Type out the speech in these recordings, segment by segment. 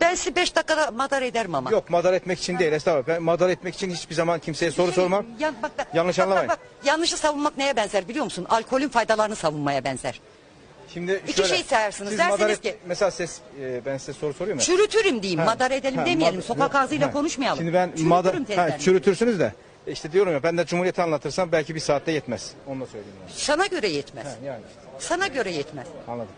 Ben sizi 5 dakikada madar ederim ama. Yok madar etmek için değil estağfurullah. Ben madar etmek için hiçbir zaman kimseye soru sormam. Ya, bak, bak, Yanlış bak, anlamayın. Bak, yanlışı savunmak neye benzer biliyor musun? Alkolün faydalarını savunmaya benzer. Şimdi İki şöyle, şey sayarsınız. siz Dersiniz madar et- ki- Mesela siz, e, ben size soru soruyorum ya. Çürütürüm diyeyim. Ha, Madar edelim ha, demeyelim. mad- Sokak ağzıyla ha. konuşmayalım. Şimdi ben Çürütürüm madar tezlerini. ha, çürütürsünüz de işte diyorum ya ben de Cumhuriyet'i anlatırsam belki bir saatte yetmez. Onu da söyleyeyim yani. Sana göre yetmez. Yani Sana göre yetmez. anladım.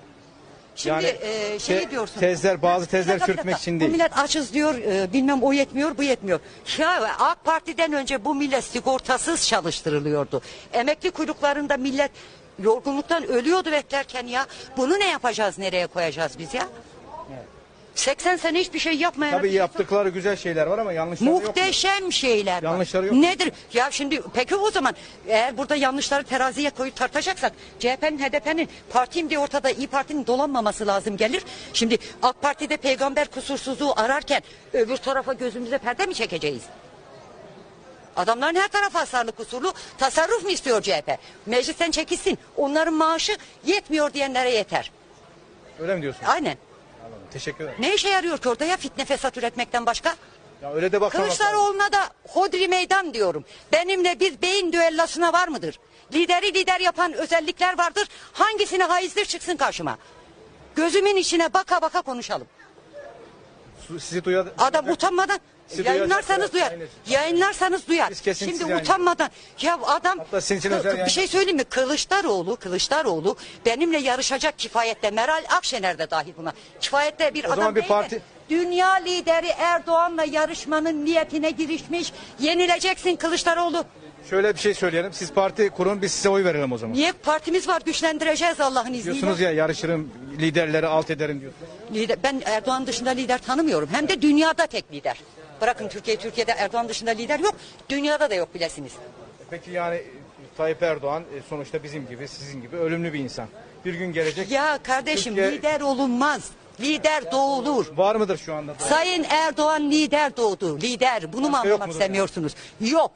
Şimdi Yani e, şey te- diyorsun. tezler, bazı tezler dakika, çürütmek için Bu değil. millet açız diyor e, bilmem o yetmiyor bu yetmiyor. Ya AK Parti'den önce bu millet sigortasız çalıştırılıyordu. Emekli kuyruklarında millet yorgunluktan ölüyordu beklerken ya. Bunu ne yapacağız nereye koyacağız biz ya? 80 sene hiçbir şey yapmayan. Tabii yaptıkları güzel şeyler var ama yanlışları yok. mu? Muhteşem şeyler var. Yanlışları yok. Nedir? Ya şimdi peki o zaman eğer burada yanlışları teraziye koyup tartacaksak CHP'nin HDP'nin partiyim diye ortada İyi Parti'nin dolanmaması lazım gelir. Şimdi AK Parti'de peygamber kusursuzluğu ararken öbür tarafa gözümüze perde mi çekeceğiz? Adamların her tarafı hasarlı kusurlu. Tasarruf mu istiyor CHP? Meclisten çekilsin. Onların maaşı yetmiyor diyenlere yeter. Öyle mi diyorsun? Aynen. Anladım. Teşekkür ederim. Ne işe yarıyor ki orada ya fitne fesat üretmekten başka? Ya öyle de bakmamak. Kılıçdaroğlu'na da hodri meydan diyorum. Benimle bir beyin düellasına var mıdır? Lideri lider yapan özellikler vardır. Hangisine haizdir çıksın karşıma. Gözümün içine baka baka konuşalım. Sizi duyar. Adam utanmadan Sizi yayınlarsanız duyar. Yayınlarsanız duyar. Şimdi utanmadan ya adam bir şey söyleyeyim mi? Kılıçdaroğlu, Kılıçdaroğlu benimle yarışacak kifayette. Meral Akşener de dahil buna. Kifayette bir O adam bir değil de parti- Dünya lideri Erdoğan'la yarışmanın niyetine girişmiş. Yenileceksin Kılıçdaroğlu. Şöyle bir şey söyleyelim. Siz parti kurun biz size oy verelim o zaman. Niye partimiz var güçlendireceğiz Allah'ın izniyle. Diyorsunuz ya yarışırım liderleri alt ederim diyorsunuz. Lider, ben Erdoğan dışında lider tanımıyorum. Hem de dünyada tek lider. Bırakın Türkiye, Türkiye'de Erdoğan dışında lider yok. Dünyada da yok bilesiniz. Peki yani Tayyip Erdoğan e, sonuçta bizim gibi sizin gibi ölümlü bir insan. Bir gün gelecek. Ya kardeşim Türkiye- lider olunmaz. Lider doğulur. Var mıdır şu anda? Sayın Erdoğan lider doğdu. Lider. Bunu mu Başka yok anlamak mudur istemiyorsunuz? Yok.